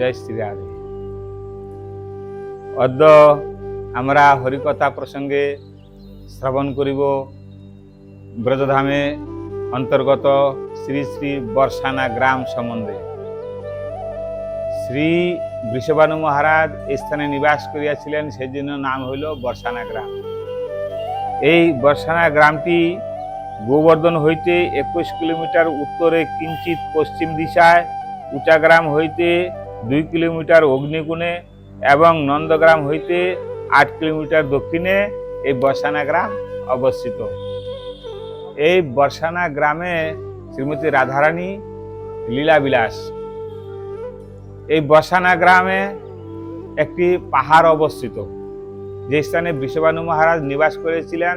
জয় শ্রী রাধে অদ্য আমরা হরিকথা প্রসঙ্গে শ্রবণ করিব ব্রজধামে অন্তর্গত শ্রী শ্রী বর্ষানা গ্রাম সম্বন্ধে শ্রী বৃষভানু মহারাজ এই স্থানে নিবাস করিয়াছিলেন সেই নাম হইল বর্ষানা গ্রাম এই বর্ষানা গ্রামটি গোবর্ধন হইতে একুশ কিলোমিটার উত্তরে কিঞ্চিত পশ্চিম দিশায় উচাগ্রাম হইতে দুই কিলোমিটার অগ্নিকুণে এবং নন্দগ্রাম হইতে আট কিলোমিটার দক্ষিণে এই বর্ষানা গ্রাম অবস্থিত। এই বর্ষানা গ্রামে শ্রীমতী রাধারানী লীলাবিলাস। এই বর্ষানা গ্রামে একটি পাহাড় অবস্থিত। যে স্থানে বৃষভানু মহারাজ নিবাস করেছিলেন,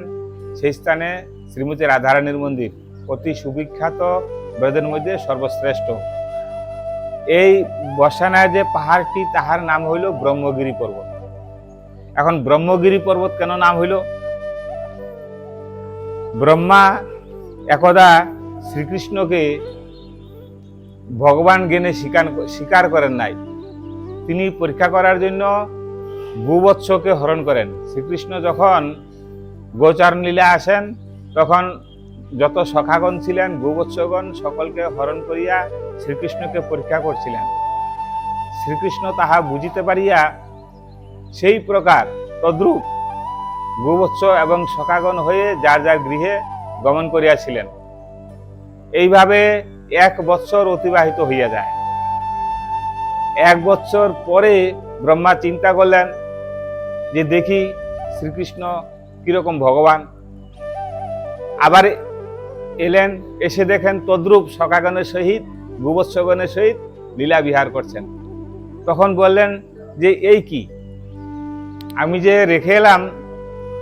সেই স্থানে শ্রীমতী রাধারানীর মন্দির। অতি সুবিখ্যাত ব্রজের মধ্যে সর্বশ্রেষ্ঠ। এই বসানায় যে পাহাড়টি, তাহার নাম হইল ব্রহ্মগিরি পর্বত। এখন ব্রহ্মগিরি পর্বত কেন নাম হইল? ব্রহ্মা একদা শ্রীকৃষ্ণকে ভগবান জ্ঞানে স্বীকার স্বীকার করেন নাই। তিনি পরীক্ষা করার জন্য গোবৎসকে হরণ করেন। শ্রীকৃষ্ণ যখন গোচারণ লীলা আসেন, তখন যত সখাগণ ছিলেন, গোবৎসগণ সকলকে হরণ করিয়া শ্রীকৃষ্ণকে পরীক্ষা করছিলেন। শ্রীকৃষ্ণ তাহা বুঝিতে পারিয়া সেই প্রকার তদ্রূপ গোবৎস এবং সখাগণ হয়ে যার যার গৃহে গমন করিয়াছিলেন। এইভাবে এক বৎসর অতিবাহিত হইয়া যায়। এক বৎসর পরে ব্রহ্মা চিন্তা করলেন যে দেখি শ্রীকৃষ্ণ কীরকম ভগবান। আবার এলেন, এসে দেখেন তদ্রূপ সকাগণের সহিত গোবৎসগণের সহিত লীলা বিহার করছেন। তখন বললেন, যে এই কি? আমি যে রেখে এলাম,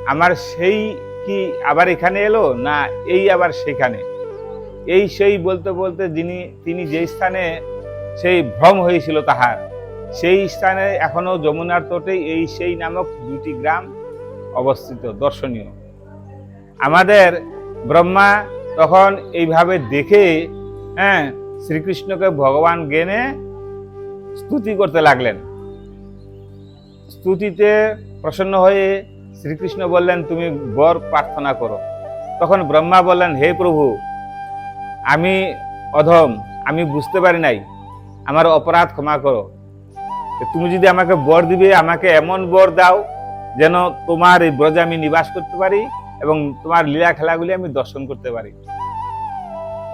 আমার সেই কি আবার এখানে এলো, না এই আবার সেখানে? এই সেই বলতে বলতে যিনি, তিনি যে স্থানে সেই ভ্রম হয়েছিল তাহার, সেই স্থানে এখনও যমুনার তটে এই সেই নামক দুটি গ্রাম অবস্থিত, দর্শনীয়। আমাদের ব্রহ্মা তখন এইভাবে দেখে হ্যাঁ শ্রীকৃষ্ণকে ভগবান জ্ঞানে স্তুতি করতে লাগলেন। স্তুতিতে প্রসন্ন হয়ে শ্রীকৃষ্ণ বললেন, তুমি বর প্রার্থনা করো। তখন ব্রহ্মা বললেন, হে প্রভু, আমি অধম, আমি বুঝতে পারি নাই, আমার অপরাধ ক্ষমা করো। তুমি যদি আমাকে বর দিবে, আমাকে এমন বর দাও যেন তোমার এই ব্রজে আমি নিবাস করতে পারি এবং তোমার লীলা খেলাগুলি আমি দর্শন করতে পারি।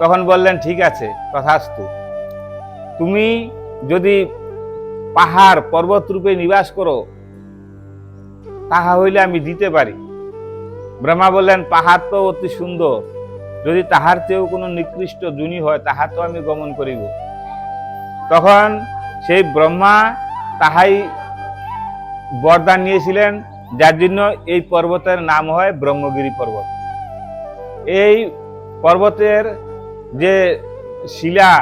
তখন বললেন, ঠিক আছে, তথাস্তু। তুমি যদি পাহাড় পর্বত রূপে নিবাস করো, তাহা হইলে আমি দিতে পারি। ব্রহ্মা বললেন, পাহাড় তো অতি সুন্দর। যদি তাহার চেয়েও কোনো নিকৃষ্ট জুনি হয়, তাহা তো আমি গমন করিব। তখন সেই ব্রহ্মা তাহাই বরদান নিয়েছিলেন যার জন্য এই পর্বতের নাম হয় ব্রহ্মগিরি পর্বত। এই পর্বতের যে শিলা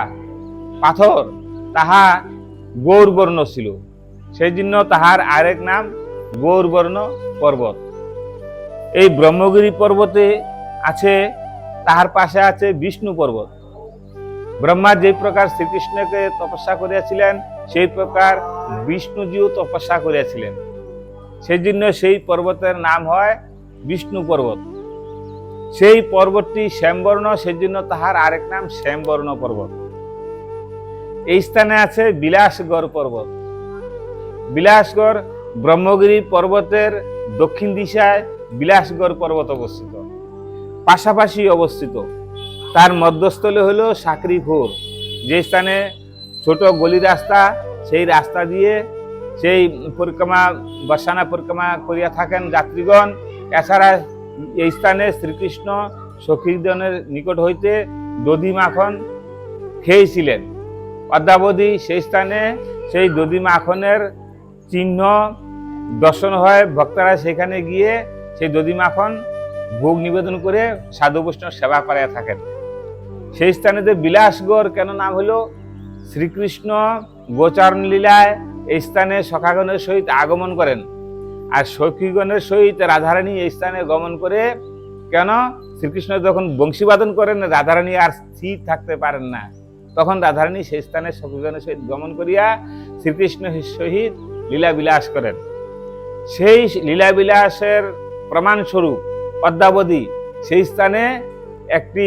পাথর, তাহা গৌরবর্ণ ছিল। সেই জন্য তাহার আরেক নাম গৌরবর্ণ পর্বত। এই ব্রহ্মগিরি পর্বতে আছে, তাহার পাশে আছে বিষ্ণু পর্বত। ব্রহ্মা যে প্রকার শ্রীকৃষ্ণকে তপস্যা করিয়াছিলেন, সেই প্রকার বিষ্ণুজিও তপস্যা করিয়াছিলেন। সেই জন্য সেই পর্বতের নাম হয় বিষ্ণু পর্বত। সেই পর্বতটি শ্যামবর্ণ সেই জন্য তাহার আরেক নাম শ্যামবর্ণ পর্বত। এই স্থানে আছে বিলাসগড় পর্বত। বিলাসগড় ব্রহ্মগিরি পর্বতের দক্ষিণ দিশায় বিলাসগড় পর্বত অবস্থিত। পাশাপাশি অবস্থিত। তার মধ্যস্থলে হলো সাকরিখোর যে স্থানে ছোট গলি রাস্তা, সেই রাস্তা দিয়ে সেই পরিক্রমা বর্ষানা পরিক্রমা করিয়া থাকেন যাত্রীগণ। এছাড়া এই স্থানে শ্রীকৃষ্ণ সখীগণের নিকট হইতে দধি মাখন খেয়েছিলেন। অদ্যাবধি সেই স্থানে সেই দধি মাখনের চিহ্ন দর্শন হয়। ভক্তরা সেখানে গিয়ে সেই দধি মাখন ভোগ নিবেদন করে সাধু বৈষ্ণব সেবা করাইয়া থাকেন। সেই স্থানেতে বিলাসগড় কেন নাম হলো? শ্রীকৃষ্ণ গোচারণ লীলায় এই স্থানে সখাগণের সহিত আগমন করেন। আর সখীগণের সহিত রাধারানী এই স্থানে গমন করে কেন? শ্রীকৃষ্ণ যখন বংশীবাদন করেন, রাধারানী আর স্থির থাকতে পারেন না। তখন রাধারানী সেই স্থানে সখীগণের সহিত গমন করিয়া শ্রীকৃষ্ণের সহিত লীলা বিলাস করেন। সেই লীলা বিলাসের প্রমাণস্বরূপ পদ্মাবতী সেই স্থানে একটি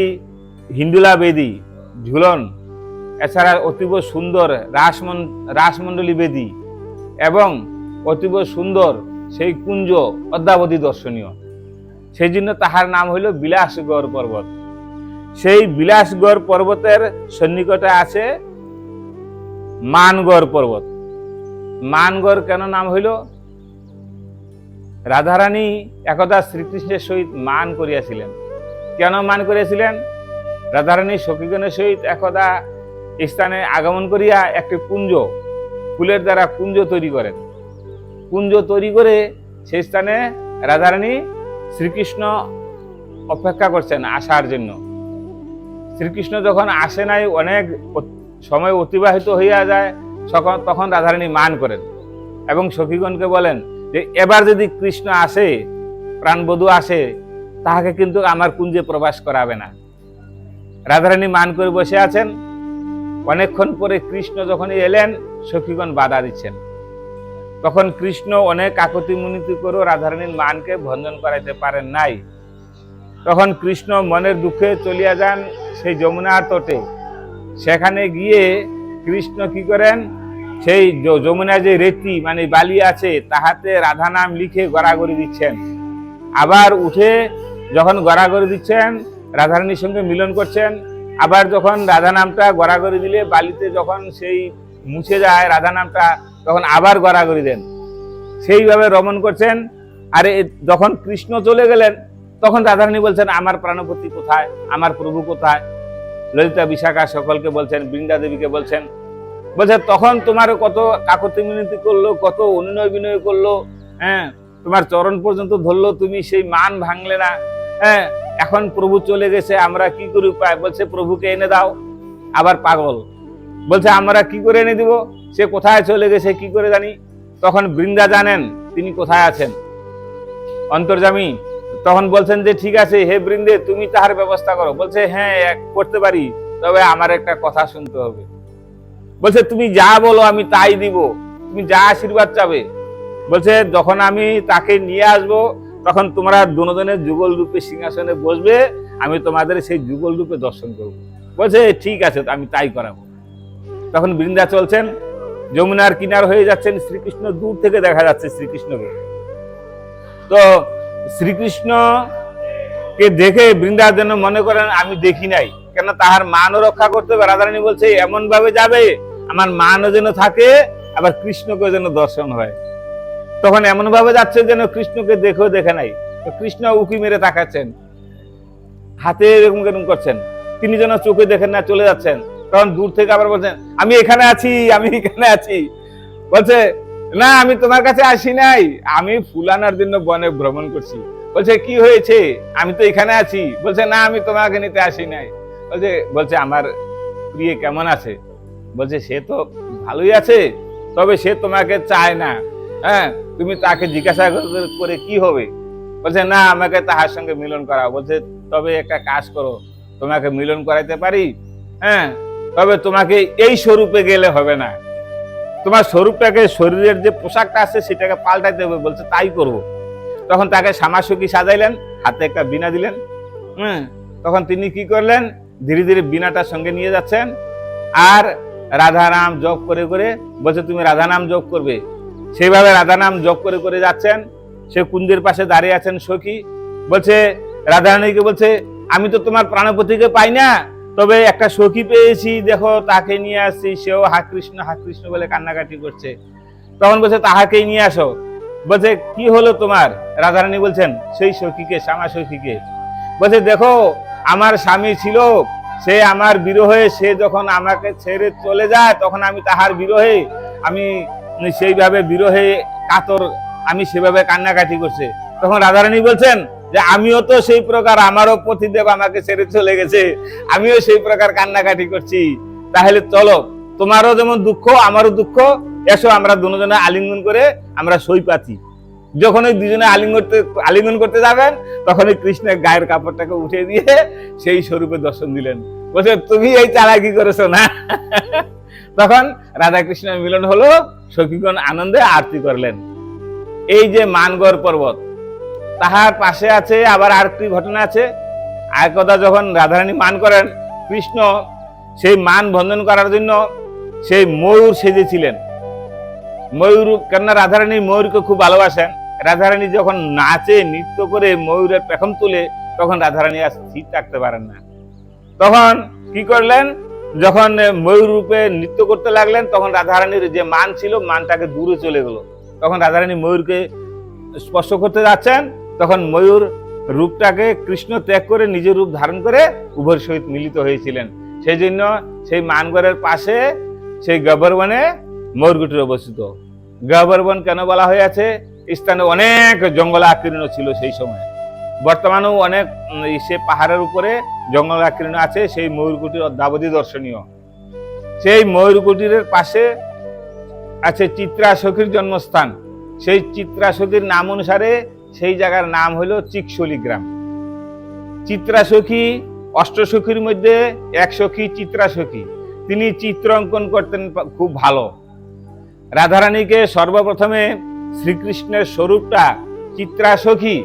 হিন্দুলা বেদি ঝুলন এছাড়া অতীব সুন্দর রাসমন রাসমণ্ডলী বেদি এবং অতীব সুন্দর সেই কুঞ্জ পদ্মাবতী দর্শনীয়। সেই জন্য তাহার নাম হইল বিলাসগড় পর্বত। সেই বিলাসগড় পর্বতের সন্নিকটে আছে মানগড় পর্বত। মানগড় কেন নাম হইল? রাধারানী একদা শ্রীকৃষ্ণের সহিত মান করিয়াছিলেন। কেন মান করিয়াছিলেন? রাধারানী সখীগণের সহিত একদা স্থানে আগমন করিয়া একটি কুঞ্জ, ফুলের দ্বারা কুঞ্জ তৈরি করেন। কুঞ্জ তৈরি করে সেই স্থানে রাধারানী শ্রীকৃষ্ণ অপেক্ষা করছেন আসার জন্য। শ্রীকৃষ্ণ যখন আসে নাই, অনেক সময় অতিবাহিত হইয়া যায় তখন তখন রাধারানী মান করেন এবং সখীগণকে বলেন যে, এবার যদি কৃষ্ণ আসে, প্রাণবধূ আসে, তাহাকে কিন্তু আমার কুঞ্জে প্রবাস করাবে না। রাধারানী মান করে বসে আছেন। অনেকক্ষণ পরে কৃষ্ণ যখন এলেন, সখীগণ বাধা দিচ্ছেন। তখন কৃষ্ণ অনেক কাকতি মুনিতি করেও রাধারানীর মানকে ভঞ্জন করাইতে পারেন নাই। তখন কৃষ্ণ মনের দুঃখে চলিয়া যান সেই যমুনার তটে। সেখানে গিয়ে কৃষ্ণ কি করেন? সেই য- যমুনায় যে রেতি মানে বালি আছে, তাহাতে রাধা নাম লিখে গড়াগড়ি দিচ্ছেন। আবার উঠে যখন গড়াগড়ি দিচ্ছেন, রাধারানীর সঙ্গে মিলন করছেন আবার যখন রাধা নামটা গড়াগড়ি দিলে বালিতে যখন সেই মুছে যায় রাধা নামটা, তখন আবার গড়াগড়ি দেন। সেইভাবে রমণ করছেন। আর যখন কৃষ্ণ চলে গেলেন, তখন রাধারানী বলছেন, আমার প্রাণপতি কোথায়? আমার প্রভু কোথায়? ললিতা বিশাখা সকলকে বলছেন বৃন্দা দেবীকে বলছেন, বলছে, তখন তোমার কত কাকতি মিনতি করল, কত অনুনয় বিনয় করল হ্যাঁ? তোমার চরণ পর্যন্ত ধরলো, তুমি সেই মান ভাঙলে না হ্যাঁ? এখন প্রভু চলে গেছে, আমরা কি করি? উপায় বলছে, প্রভুকে এনে দাও। আবার পাগল। বলছে, আমরা কি করে এনে দিব? সে কোথায় চলে গেছে, কি করে জানি? তখন বৃন্দা জানেন তিনি কোথায় আছেন। অন্তর্জামী তখন বলছেন যে, ঠিক আছে, হে বৃন্দে, তুমি তাহার ব্যবস্থা করো। বলছে হ্যাঁ করতে পারি, তবে আমার একটা কথা শুনতে হবে। বলছে, তুমি যা বলো, আমি তাই দিব। তুমি যা আশীর্বাদ চাবে। বলছে, যখন আমি তাকে নিয়ে আসব তখন তোমরা দুজনের যুগল রূপে সিংহাসনে বসবে, আমি তোমাদের সেই যুগল রূপে দর্শন করব। বলছে, ঠিক আছে, আমি তাই করাবো। তখন বৃন্দা চলছেন, যমুনার কিনার হয়ে যাচ্ছেন শ্রীকৃষ্ণ, দূর থেকে দেখা যাচ্ছে শ্রীকৃষ্ণকে। তো শ্রীকৃষ্ণ কে দেখে বৃন্দা যেন মনে করেন, আমি দেখি নাই। কেন তাহার মানও রক্ষা করতে হবে। রাধারানী বলছে এমন ভাবে যাবে, আমার মানও যেন থাকে, আবার কৃষ্ণকে যেন দর্শন হয়। তখন এমন ভাবে যাচ্ছে যেন কৃষ্ণকে দেখেও দেখে নাই। কৃষ্ণ উকি মেরে তাকাচ্ছেন। হাতে এরকম এরকম করছেন। তিনি যেন চোখে দেখেন না চলে যাচ্ছেন। তখন দূর থেকে আবার বলছেন, আমি এখানে আছি, আমি এখানে আছি। বলছে, না, আমি তোমার কাছে আসি নাই। আমি ফুল আনার জন্য বনে ভ্রমণ করছি। বলছে, কি হয়েছে? আমি তো এখানে আছি। বলছে, না, আমি তোমাকে নিতে আসি নাই। বলছে বলছে, আমার প্রিয় কেমন আছে? বলছে, সে তো ভালোই আছে, তবে সে তোমাকে চায় না। হ্যাঁ তুমি তাকে জিজ্ঞাসা করে- করে কি হবে? বলছে, না, আমাকে তাহার সঙ্গে মিলন করাও। বলছে, তবে একটা কাজ করো, তোমাকে মিলন করাইতে পারি? হ্যাঁ তবে তোমাকে এই স্বরূপে গেলে হবে না। তোমার স্বরূপটাকে শরীরের যে পোশাকটা আছে, সেটাকে পাল্টাইতে হবে। বলছে, তাই করব। তখন তাকে সামাসুকি সাজাইলেন, হাতে একটা বিনা দিলেন। হুম, তখন তিনি কি করলেন? ধীরে ধীরে বিনাটার সঙ্গে নিয়ে যাচ্ছেন। আর রাধা নাম জপ করে করে বলছে, তুমি রাধা নাম জপ করবে? সেইভাবে রাধা নাম জপ করে করে যাচ্ছেন। সে কুঞ্জের পাশে দাঁড়িয়ে আছেন সখী। বলছে, রাধারানীকে বলছে, আমি তো তোমার প্রাণপতিকে পাই না, তবে একটা সখী পেয়েছি। দেখো, তাকে নিয়ে আসছি। সেও হা কৃষ্ণ হা কৃষ্ণ বলে কান্নাকাটি করছে। তখন বলছে তাহাকেই নিয়ে আসো। বলছে, কি হলো তোমার? রাধারানী বলছেন, সেই সখীকে, শ্যামা সখীকে। বলছে, দেখো, আমার স্বামী ছিল, সে আমার বিরহে, সে যখন আমাকে ছেড়ে চলে যায়, তখন আমি তাহার বিরহে। আমি সেইভাবে বিরহে কাতর, আমি সেভাবে কান্নাকাটি করছে। তখন রাধারানী বলছেন যে, আমিও তো সেই প্রকার, আমারও পতিদেব আমাকে ছেড়ে চলে গেছে। আমিও সেই প্রকার কান্নাকাটি করছি। তাহলে চলো, তোমারও যেমন দুঃখ, আমারও দুঃখ। এসো, আমরা দুজনে আলিঙ্গন করে আমরা সই পাচ্ছি। যখন ওই দুজনে আলিঙ্গন আলিঙ্গন করতে যাবেন, তখন ওই কৃষ্ণের গায়ের কাপড়টাকে উঠে দিয়ে সেই স্বরূপে দর্শন দিলেন। বলছে, তুমি এই চালাকি করেছ না? তখন রাধাকৃষ্ণের মিলন হলো সখীগণ আনন্দে আরতি করলেন। এই যে মানগড় পর্বত, তাহার পাশে আছে আবার আরেকটি ঘটনা আছে। একদা যখন রাধারানী মান করেন কৃষ্ণ, সেই মান বন্ধন করার জন্য সেই ময়ূর সেজেছিলেন। ময়ূর, কেননা রাধারানী ময়ূরকে খুব ভালোবাসেন। রাধারানী যখন নাচে, নৃত্য করে ময়ূরের পেখম তুলে, তখন রাধারানী আর স্থির থাকতে পারেন না। তখন কি করলেন? যখন ময়ূর রূপে নৃত্য করতে লাগলেন, তখন রাধারানীর যে মান ছিল, মানটাকে দূরে চলে গেল। তখন রাধারানী ময়ূরকে স্পর্শ করতে যাচ্ছেন, তখন ময়ূর রূপটাকে কৃষ্ণ ত্যাগ করে নিজের রূপ ধারণ করে উভয়ের সহিত মিলিত হয়েছিলেন। সেই জন্য সেই মানগড়ের পাশে সেই গবরবনে ময়ূরগুটির অবস্থিত। গবরবন কেন বলা হয়েছে? স্থানে অনেক জঙ্গল আকীর্ণ ছিল সেই সময়। বর্তমানেও অনেক সে পাহাড়ের উপরে জঙ্গল আকীর্ণ আছে, সেই ময়ূরকুটির অদ্যাবধি দর্শনীয়। সেই ময়ূরকুটির পাশে আছে চিত্রা সখীর জন্মস্থান। সেই চিত্রা সখীর নাম অনুসারে সেই জায়গার নাম হলো চিকসলি গ্রাম চিত্রা সখী অষ্টসখীর মধ্যে এক সখী চিত্রা সখী তিনি চিত্র অঙ্কন করতেন খুব ভালো। রাধারানীকে সর্বপ্রথমে শ্রীকৃষ্ণের স্বরূপটা চিত্রা সখী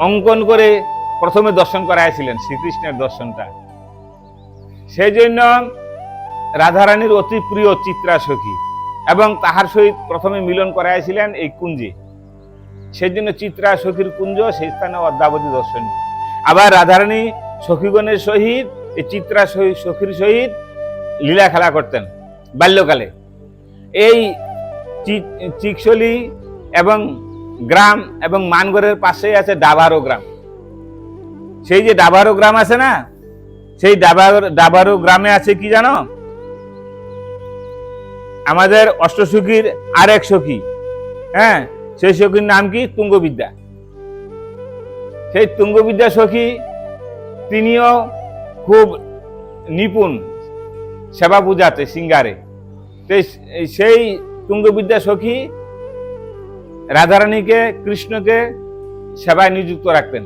অঙ্কন করে প্রথমে দর্শন করাইছিলেন শ্রীকৃষ্ণের দর্শনটা। সেই জন্য রাধারানীর অতি প্রিয় চিত্রা সখী এবং তাহার সহিত প্রথমে মিলন করাইছিলেন এই কুঞ্জে। সেই জন্য চিত্রা সখীর কুঞ্জ সেই স্থানে অদ্যাবধি দর্শন আবার রাধারানী সখীগণের সহিত, এই চিত্রা সখীর সহিত লীলা খেলা করতেন বাল্যকালে। এই চি- চিকসলি এবং গ্রাম এবং মানগড়ের পাশেই আছে ডাবারো গ্রাম। সেই যে ডাবারো গ্রাম আছে না, সেই ডাবার ডাবারো গ্রামে আছে কি জানো? আমাদের অষ্টসখীর আরেক সখী। হ্যাঁ সেই সখীর নাম কি? তুঙ্গবিদ্যা। সেই তুঙ্গবিদ্যা সখী, তিনিও খুব নিপুণ সেবা পূজাতে, সিঙ্গারে। সেই তুঙ্গবিদ্যা সখী রাধারানীকে কৃষ্ণকে সেবায় নিযুক্ত রাখতেন।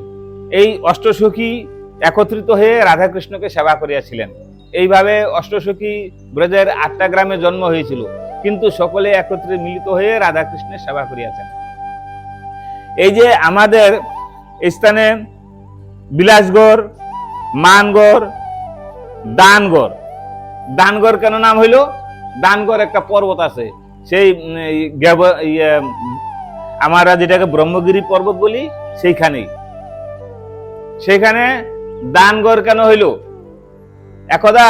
এই অষ্টসখী একত্রিত হয়ে রাধাকৃষ্ণকে সেবা করিয়াছিলেন। এইভাবে অষ্টসখী ব্রজের আটটা গ্রামে জন্ম হয়েছিল। কিন্তু সকলে একত্রে মিলিত হয়ে রাধাকৃষ্ণের সেবা করিয়াছেন। এই যে আমাদের স্থানে বিলাসগড়, মানগড়, দানগড়। দানগড় কেন নাম হইল? দানগড় একটা পর্বত আছে। সেই আমরা যেটাকে ব্রহ্মগিরি পর্বত বলি সেইখানেই সেখানে দানগড় কেন হইল? একদা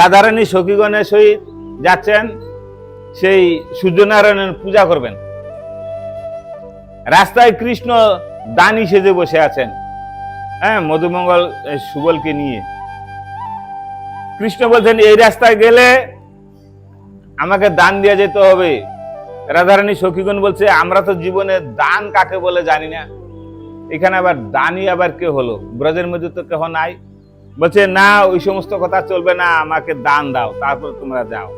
রাধারানী সখীগণের সহিত যাচ্ছেন, সেই সূর্যনারায়ণের পূজা করবেন। রাস্তায় কৃষ্ণ দানি সেজে বসে আছেন হ্যাঁ মধুমঙ্গল সুবলকে নিয়ে। কৃষ্ণ বলছেন, এই রাস্তায় গেলে আমাকে দান দিয়ে যেতে হবে। রাধারানী সখীগণ বলছে, আমরা তো জীবনে দান কাকে বলে জানি না। এখানে আবার দানই আবার কে হলো? ব্রজের মধ্যে তো কেহ নাই। বলছে, না, ওই সমস্ত কথা চলবে না, আমাকে দান দাও, তারপর তোমরা যাও।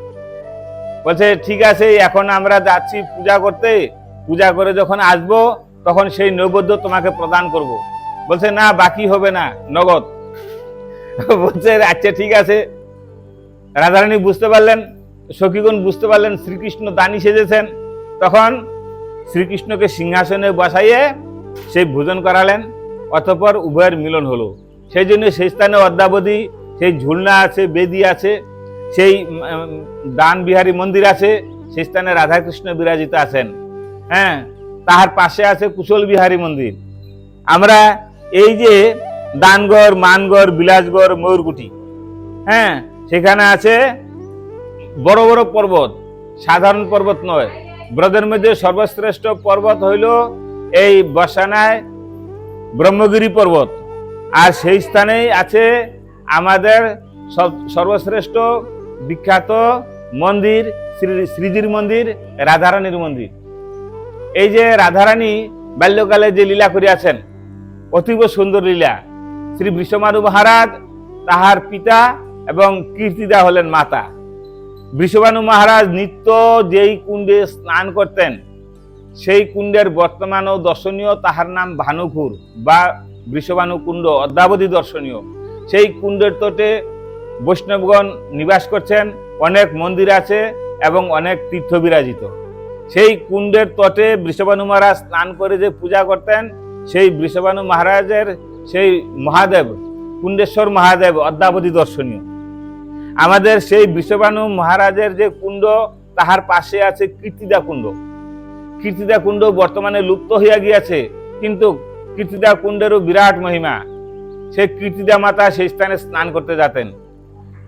বলছে, ঠিক আছে, এখন আমরা যাচ্ছি পূজা করতে। পূজা করে যখন আসব, তখন সেই নৈবেদ্য তোমাকে প্রদান করব। বলছে, না, বাকি হবে না, নগদ। বলছে আচ্ছা ঠিক আছে। রাধারানী বুঝতে পারলেন, সখীগণ বুঝতে পারলেন, শ্রীকৃষ্ণ দানি সেজেছেন। তখন শ্রীকৃষ্ণকে সিংহাসনে বসাইয়ে সেই ভোজন করালেন, অতঃপর উভয়ের মিলন হলো। সেই জন্য সেই স্থানে অদ্যাবধি সেই ঝুলনা আছে, বেদি আছে, সেই দান বিহারী মন্দির আছে, সেই স্থানে রাধাকৃষ্ণ বিরাজিত আছেন। হ্যাঁ তাহার পাশে আছে কুশল বিহারী মন্দির। আমরা এই যে দানগড়, মানগড়, বিলাসগড়, ময়ূরকুটি হ্যাঁ সেখানে আছে বড় বড় পর্বত, সাধারণ পর্বত নয় ব্রজের মধ্যে সর্বশ্রেষ্ঠ পর্বত হইল এই বসানায় ব্রহ্মগিরি পর্বত। আর সেই স্থানেই আছে আমাদের সর্বশ্রেষ্ঠ বিখ্যাত মন্দির, শ্রী শ্রীজির মন্দির, রাধারানীর মন্দির। এই যে রাধারানী বাল্যকালে যে লীলা করিয়াছেন, অতীব সুন্দর লীলা। শ্রী বৃষমানু মহারাজ তাহার পিতা এবং কীর্তিদা হলেন মাতা। বৃষবানু মহারাজ নিত্য যেই কুণ্ডে স্নান করতেন, সেই কুণ্ডের বর্তমানও দর্শনীয় তাহার নাম ভানুকুর বা বৃষবানু কুণ্ড, অদ্যাবধি দর্শনীয়। সেই কুণ্ডের তটে বৈষ্ণবগণ নিবাস করছেন, অনেক মন্দির আছে এবং অনেক তীর্থ বিরাজিত সেই কুণ্ডের তটে বৃষভানু মহারাজ স্নান করে যে পূজা করতেন, সেই বৃষভানু মহারাজের সেই মহাদেব, কুণ্ডেশ্বর মহাদেব অদ্যাবধি দর্শনীয়। আমাদের সেই বৃষভানু মহারাজের যে কুণ্ড, তাহার পাশে আছে কীর্তিদা কুণ্ড। কীর্তিদা কুণ্ড বর্তমানে লুপ্ত হইয়া গিয়াছে, কিন্তু কীর্তিদা কুণ্ডেরও বিরাট মহিমা। সেই কীর্তিদা মাতা সেই স্থানে স্নান করতে যেতেন।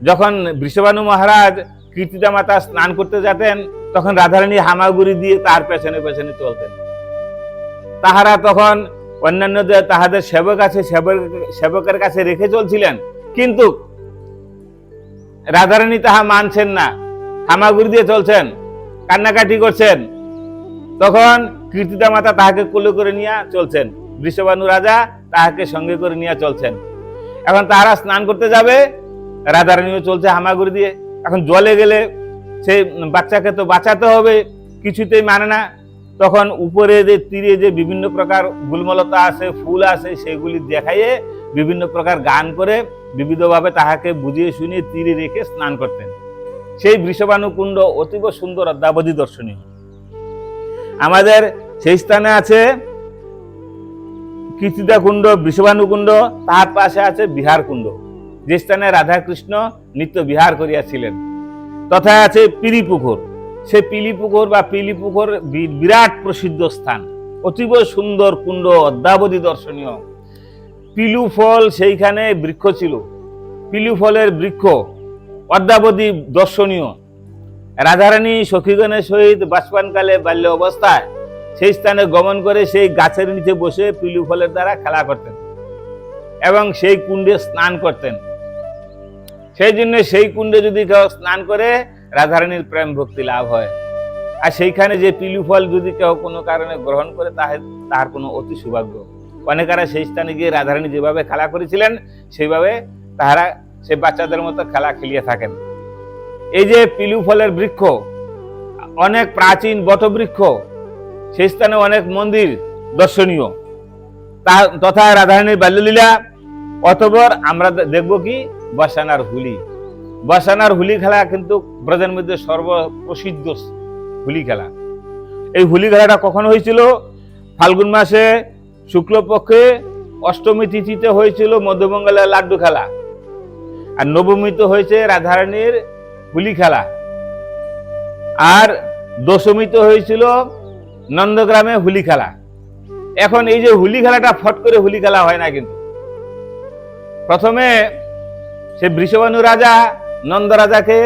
যখন বৃষভানু মহারাজ কীর্তিদা মাতা স্নান করতে যেতেন, তখন রাধারানী হামাগুড়ি দিয়ে তার পেছনে পেছনে চলতেন। তাহারা তখন অন্যান্যদের তাহাদের সেবক আছে, সেবক সেবকের কাছে রেখে চলছিলেন, কিন্তু রাধারানী তাহা মানছেন না। হামাগুড়ি দিয়ে চলছেন, কান্নাকাটি করছেন। তখন কীর্তিতা মাতা তাহাকে কোলে করে নিয়ে চলছেন। বৃষভানু রাজা তাহাকে সঙ্গে করে নিয়ে চলছেন। এখন তাহারা স্নান করতে যাবে, রাধারানীও চলছে হামাগুড়ি দিয়ে। এখন জলে গেলে সেই বাচ্চাকে তো বাঁচাতে হবে, কিছুতেই মানে না। তখন উপরে যে তীরে যে বিভিন্ন প্রকার গুলমলতা আছে, ফুল আছে, সেগুলি দেখাইয়ে বিভিন্ন প্রকার গান করে বিবিধভাবে তাহাকে বুঝিয়ে শুনিয়ে তীরে রেখে স্নান করতেন। সেই বৃষভানু কুণ্ড অতীব সুন্দর অদ্যাবধি দর্শনীয়। আমাদের সেই স্থানে আছে কীর্তিদা কুণ্ড বৃষভানু কুণ্ড তার পাশে আছে বিহার কুণ্ড যে স্থানে রাধাকৃষ্ণ নিত্য বিহার করিয়াছিলেন। তথা আছে পিলি পুকুর সে পিলি পুকুর বা পিলি পুকুর বি- বিরাট প্রসিদ্ধ স্থান। অতীব সুন্দর কুণ্ড, অদ্যাবধি দর্শনীয়। পিলু ফল সেইখানে বৃক্ষ ছিল। পিলু ফলের বৃক্ষ, অদ্যাবধি দর্শনীয়। রাধারানী সখীগণের সহিত বাষ্পানকালে বাল্য অবস্থায় সেই স্থানে গমন করে সেই গাছের নিচে বসে পিলু ফলের দ্বারা খেলা করতেন এবং সেই কুণ্ডে স্নান করতেন। সেই জন্য সেই কুণ্ডে যদি কেউ স্নান করে, রাধারানীর প্রেম ভক্তি লাভ হয়। আর সেইখানে যে পিলু ফল যদি কেউ কোনো কারণে গ্রহণ করে, তাহে তার কোনো অতি সৌভাগ্য। অনেকেরা সেই স্থানে গিয়ে রাধারানী যেভাবে খেলা করেছিলেন, সেইভাবে তাহারা সেই বাচ্চাদের মতো খেলা খেলিয়ে থাকেন। এই যে পিলু ফলের বৃক্ষ, অনেক প্রাচীন বটবৃক্ষ, সেই স্থানে অনেক মন্দির দর্শনীয়। তা- তথা রাধারানীর বাল্যলীলা অতবর আমরা দেখব কি? বসানার হুলি। বসানার হুলি খেলা কিন্তু ব্রজের মধ্যে সর্বপ্রসিদ্ধ হুলি খেলা। এই হুলি খেলাটা কখন হয়েছিল? ফাল্গুন মাসে শুক্লপক্ষে অষ্টমী তিথিতে হয়েছিল মধ্যবঙ্গলের লাড্ডু খেলা আর নবমীতে হয়েছে রাধারানীর হুলি খেলা। আর দশমীতে হয়েছিল নন্দগ্রামে হুলি খেলা। এখন এই যে হুলি খেলাটা ফট করে হুলি খেলা হয় না কিন্তু। প্রথমে সে বৃষভানু রাজা নন্দ রাজাকে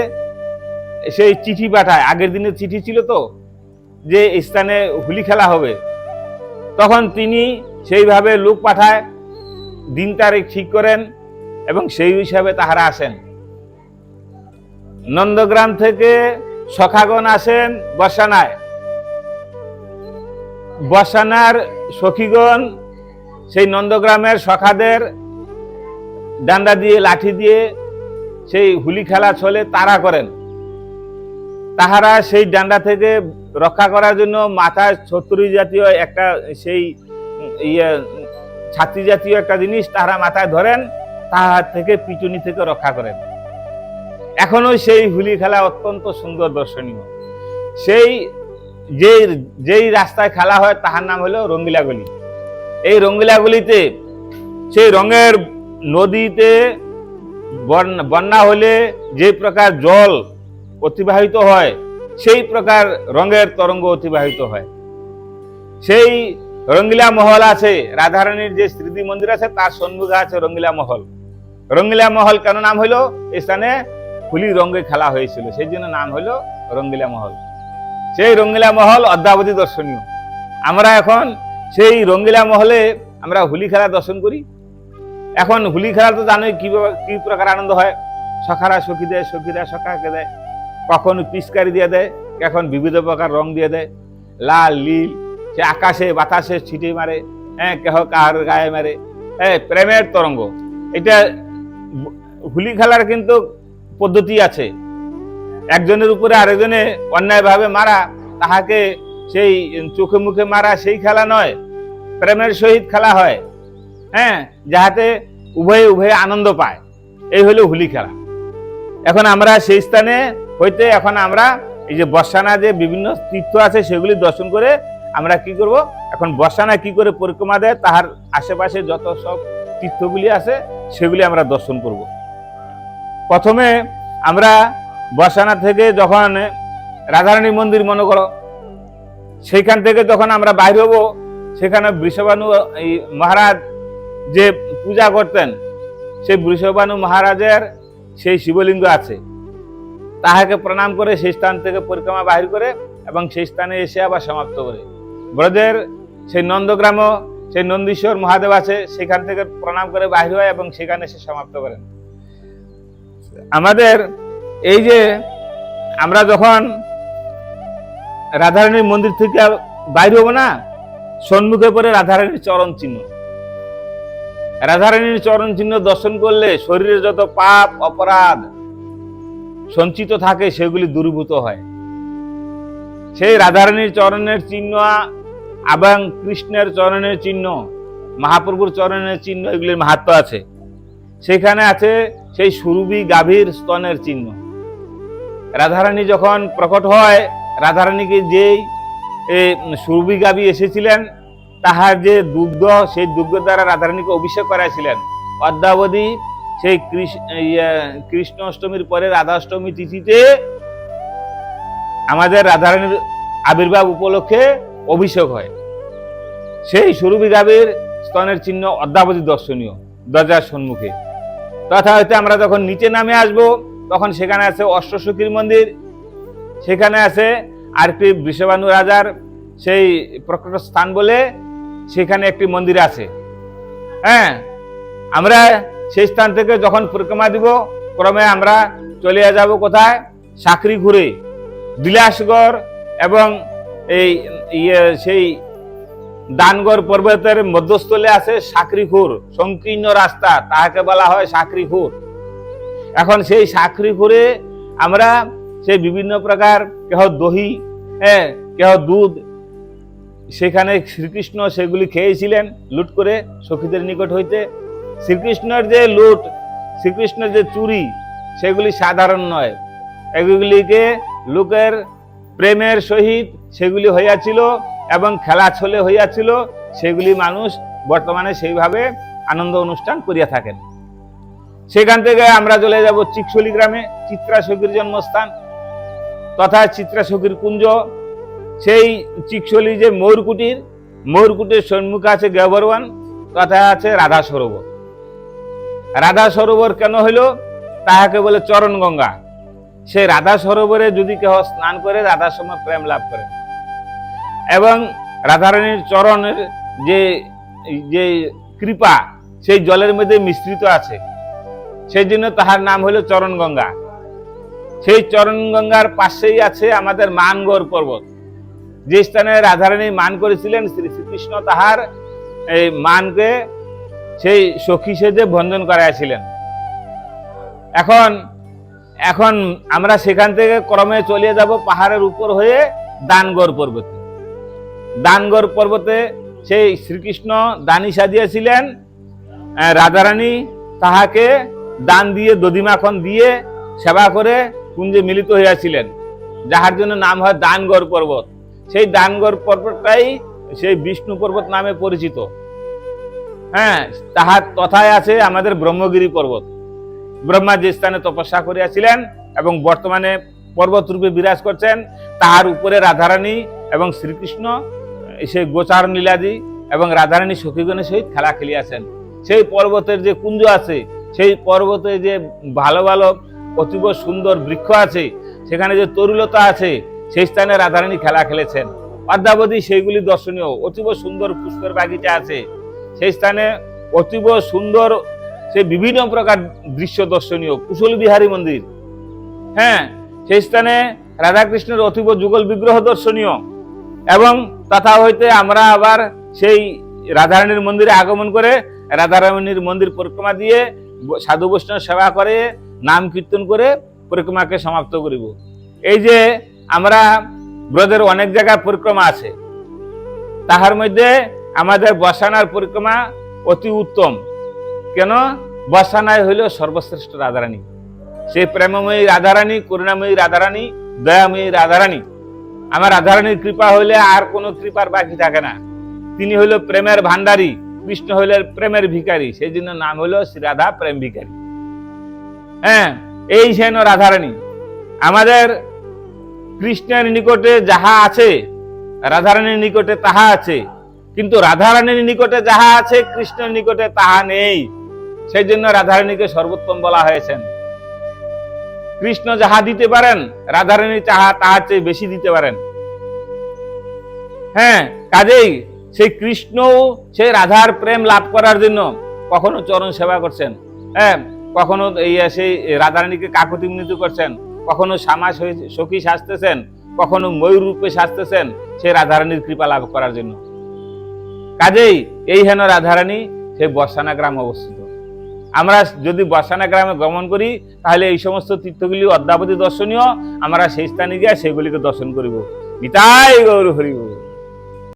সেই চিঠি পাঠায়। আগের দিনের চিঠি ছিল তো, যে স্থানে হুলি খেলা হবে। তখন তিনি সেইভাবে লোক পাঠায়, দিন তারিখ ঠিক করেন এবং সেই হিসাবে তাহারা আসেন। নন্দগ্রাম থেকে সখাগণ আসেন বর্ষানায় বর্ষানার সখীগণ, সেই নন্দগ্রামের সখাদের ডান্ডা দিয়ে, লাঠি দিয়ে সেই হুলি খেলা চলে তারা করেন। তাহারা সেই ডান্ডা থেকে রক্ষা করার জন্য মাথায় ছত্রি জাতীয় একটা সেই ইয়ে ছাত্রী জাতীয় একটা জিনিস তাহারা মাথায় ধরেন তাহার থেকে পিটুনি থেকে রক্ষা করেন। এখনও সেই হুলি খেলা অত্যন্ত সুন্দর দর্শনীয়। সেই যে, যেই রাস্তায় খেলা হয় তাহার নাম হলো রঙ্গিলা গলি। এই রঙ্গিলা গলিতে, সেই রঙের নদীতে বন্যা হলে যে প্রকার জল অতিবাহিত হয়, সেই প্রকার রঙের তরঙ্গ অতিবাহিত হয়। সেই রঙ্গিলা মহল আছে, রাধারানীর যে স্মৃতি মন্দির আছে, তার সম্মুখে আছে রঙ্গিলা মহল। রঙ্গিলা মহল কেন নাম এই স্থানে হুলি রঙে খেলা হয়েছিল, সেই জন্য নাম হলো রঙ্গিলা মহল। সেই রঙ্গিলা মহল অদ্যাবধি দর্শনীয়। আমরা এখন সেই রঙ্গিলা মহলে আমরা হুলি খেলা দর্শন করি। এখন হুলি খেলা তো জানোই কি কি প্রকার আনন্দ হয়। সখারা সখী দেয়, সখীরা সখাকে দেয়, কখন পিচকারি দিয়ে দেয় এখন বিবিধ প্রকার রং দিয়ে দেয়। লাল, নীল সে আকাশে, বাতাসে ছিটে মারে হ্যাঁ কেহ কাহার গায়ে মারে। হ্যাঁ প্রেমের তরঙ্গ। এটা হুলি খেলার কিন্তু পদ্ধতি আছে। একজনের উপরে আরেকজনে অন্যায়ভাবে মারা, তাহাকে সেই চোখে মুখে মারা, সেই খেলা নয়। প্রেমের সহিত খেলা হয়। হ্যাঁ যাহাতে উভয়ে উভয়ে আনন্দ পায়। এই হলো হুলি খেলা। এখন আমরা সেই স্থানে হইতে এখন আমরা এই যে বর্ষানা যে বিভিন্ন তীর্থ আছে, সেগুলি দর্শন করে আমরা কি করব? এখন বর্ষানা কি করে পরিক্রমা দেয়? তাহার আশেপাশে যত সব তীর্থগুলি আছে, সেগুলি আমরা দর্শন করব। প্রথমে আমরা বর্ষানা থেকে যখন রাধারানী মন্দির মনে করো, সেইখান থেকে যখন আমরা বাইর হব, সেখানে বৃষভানু, এই মহারাজ যে পূজা করতেন, সেই বৃষভানু মহারাজের সেই শিবলিঙ্গ আছে। তাহাকে প্রণাম করে সেই স্থান থেকে পরিক্রমা বাহির করে এবং সেই স্থানে এসে আবার সমাপ্ত করে। ব্রজের সেই নন্দগ্রাম সেই নন্দীশ্বর মহাদেব আছে, সেখান থেকে প্রণাম করে বাহির হয় এবং সেখানে সে সমাপ্ত করেন। আমাদের এই যে আমরা যখন রাধারানীর মন্দির থেকে বাইর হব না সন্মুখে পড়ে রাধারানীর চরণ চিহ্ন। রাধারানীর চরণ চিহ্ন দর্শন করলে শরীরে যত পাপ, অপরাধ সঞ্চিত থাকে, সেগুলি দূরীভূত হয়। সেই রাধারানীর চরণের চিহ্ন এবং কৃষ্ণের চরণের চিহ্ন মহাপ্রভুর চরণের চিহ্ন এগুলির মাহাত্ম আছে। সেখানে আছে সেই সুরভি গাভীর স্তনের চিহ্ন। রাধারানী যখন প্রকট হয় রাধারানীকে যেই এ, সুরভি গাভী এসেছিলেন তাহার যে দুগ্ধ সেই দুগ্ধ দ্বারা রাধারানীকে অভিষেক করাইছিলেন। অদ্যাবধি সেই ইয়ে, কৃষ্ণ অষ্টমীর পরে রাধাষ্টমী তিথিতে আমাদের রাধারানীর আবির্ভাব উপলক্ষে অভিষেক হয়। সেই সুরভি গাভীর স্তনের চিহ্ন অদ্যাবধি দর্শনীয়, দরজার সম্মুখে। তথা হইতে আমরা যখন নিচে নামে আসব, তখন সেখানে আছে অষ্টসখীর মন্দির, সেখানে আছে আর একটি বিশ্ববানু রাজার সেই প্রকট স্থান বলে সেখানে একটি মন্দির আছে। হ্যাঁ আমরা সেই স্থান থেকে যখন পরিক্রমা দিব, ক্রমে আমরা চলে যাব কোথায়? সাকরি ঘুরে, বিলাসগড় এবং এই ইয়ে সেই দানগড় পর্বতের মধ্যস্থলে আছে সাকরিখুর সংকীর্ণ রাস্তা, তাহাকে বলা হয় সাকরিখুর এখন সেই সাকরিখুরে আমরা সেই বিভিন্ন প্রকার কেহ দহি হ্যাঁ কেহ দুধ, সেখানে শ্রীকৃষ্ণ সেগুলি খেয়েছিলেন, লুট করে সখীদের নিকট হইতে। শ্রীকৃষ্ণের যে লুট, শ্রীকৃষ্ণের যে চুরি, সেগুলি সাধারণ নয়। এগুলিকে লোকের প্রেমের সহিত সেগুলি হইয়াছিল এবং খেলা ছলে হইয়াছিল, সেগুলি মানুষ বর্তমানে সেইভাবে আনন্দ অনুষ্ঠান করিয়া থাকেন। সেখান থেকে আমরা চলে যাব চিকসলি গ্রামে চিত্রা সখীর জন্মস্থান তথা চিত্রা সখীর কুঞ্জ। সেই চিকসলি যে ময়ূরকুটির ময়ূরকুটির সম্মুখে আছে গেবরওয়ান তথা আছে রাধা সরোবর রাধা সরোবর কেন হইল? তাহাকে বলে চরণ গঙ্গা সেই রাধা সরোবরে যদি কেহ স্নান করে, রাধার সময় প্রেম লাভ করে। এবং রাধারানীর চরণের যে যে কৃপা, সেই জলের মধ্যে মিশ্রিত আছে। সেই জন্য তাহার নাম হলো চরণ গঙ্গা সেই চরণ গঙ্গার পাশেই আছে আমাদের মানগড় পর্বত। যে স্থানে রাধারানী মান করেছিলেন, শ্রী শ্রীকৃষ্ণ তাহার এই মানকে সেই সখী সেজে বন্ধন করাইছিলেন এখন এখন আমরা সেখান থেকে ক্রমে চলে যাব পাহাড়ের উপর হয়ে দানগড় পর্বতে। দানগড় পর্বতে সেই শ্রীকৃষ্ণ দানি সাজিয়েছিলেন রাধারানী তাহাকে দান দিয়ে, দধিমাখন দিয়ে সেবা করে কুঞ্জে মিলিত হইয়াছিলেন, যাহার জন্য নাম হয় দানগড় পর্বত। সেই দানগড় পর্বতটাই সেই বিষ্ণু পর্বত নামে পরিচিত। হ্যাঁ তাহার তথায় আছে আমাদের ব্রহ্মগিরি পর্বত। ব্রহ্মা যে স্থানে তপস্যা করিয়াছিলেন এবং বর্তমানে পর্বত রূপে বিরাজ করছেন, তাহার উপরে রাধারানী এবং শ্রীকৃষ্ণ সেই গোচার লীলাদি এবং রাধারানী সখীগণের সহিত খেলা খেলিয়াছেন। সেই পর্বতের যে কুঞ্জ আছে, সেই পর্বতে যে ভালো ভালো অতীব সুন্দর বৃক্ষ আছে, সেখানে যে তরুলতা আছে, সেই স্থানে রাধারানী খেলা খেলেছেন। অদ্যাবধি সেইগুলি দর্শনীয়। অতীব সুন্দর পুষ্পের বাগিচা আছে। সেই স্থানে অতীব সুন্দর সেই বিভিন্ন প্রকার দৃশ্য দর্শনীয়। কুশল বিহারী মন্দির। হ্যাঁ সেই স্থানে রাধাকৃষ্ণের অতীব যুগল বিগ্রহ দর্শনীয়। এবং তথা হইতে আমরা আবার সেই রাধারানীর মন্দিরে আগমন করে রাধারানীর মন্দির পরিক্রমা দিয়ে সাধু বৈষ্ণব সেবা করে, নাম কীর্তন করে পরিক্রমাকে সমাপ্ত করিব। এই যে আমরা ব্রজের অনেক জায়গায় পরিক্রমা আছে, তাহার মধ্যে আমাদের বসানার পরিক্রমা অতি উত্তম। কেন? বসানায় হইল সর্বশ্রেষ্ঠ রাধারানী। সেই প্রেমময়ী রাধারানী, করুণাময়ী রাধারানী, দয়াময়ী রাধারানী। আমার রাধারানীর কৃপা হইলে আর কোনো কৃপার বাকি থাকে না। তিনি হইল প্রেমের ভান্ডারী কৃষ্ণ হইলেন প্রেমের ভিকারী সেই জন্য নাম হলো শ্রী রাধা প্রেম ভিকারী হ্যাঁ এই সেন রাধারানী। আমাদের কৃষ্ণের নিকটে যাহা আছে, রাধারানীর নিকটে তাহা আছে। কিন্তু রাধারানীর নিকটে যাহা আছে, কৃষ্ণের নিকটে তাহা নেই। সেই জন্য রাধারানীকে সর্বোত্তম বলা হয়েছেন। কৃষ্ণ যাহা দিতে পারেন রাধারানী যাহা তাহার চেয়ে বেশি দিতে পারেন। হ্যাঁ কাজেই সেই কৃষ্ণ সেই রাধার প্রেম লাভ করার জন্য কখনো চরণ সেবা করছেন। হ্যাঁ কখনো এই, সেই রাধারানীকে কাকতি মিনতি করছেন, কখনো শ্যামা সখী সাজতেছেন, কখনো ময়ূর রূপে সাজতেছেন সেই রাধারানীর কৃপা লাভ করার জন্য। কাজেই এই হেন রাধারানী সেই বর্ষানা গ্রাম অবস্থিত। আমরা যদি বসানা গ্রামে গমন করি, তাহলে এই সমস্ত তীর্থগুলি অদ্যাবধি দর্শনীয়। আমরা সেই স্থানে গিয়ে সেগুলিকে দর্শন করিব। গীতাই গৌর হরিব।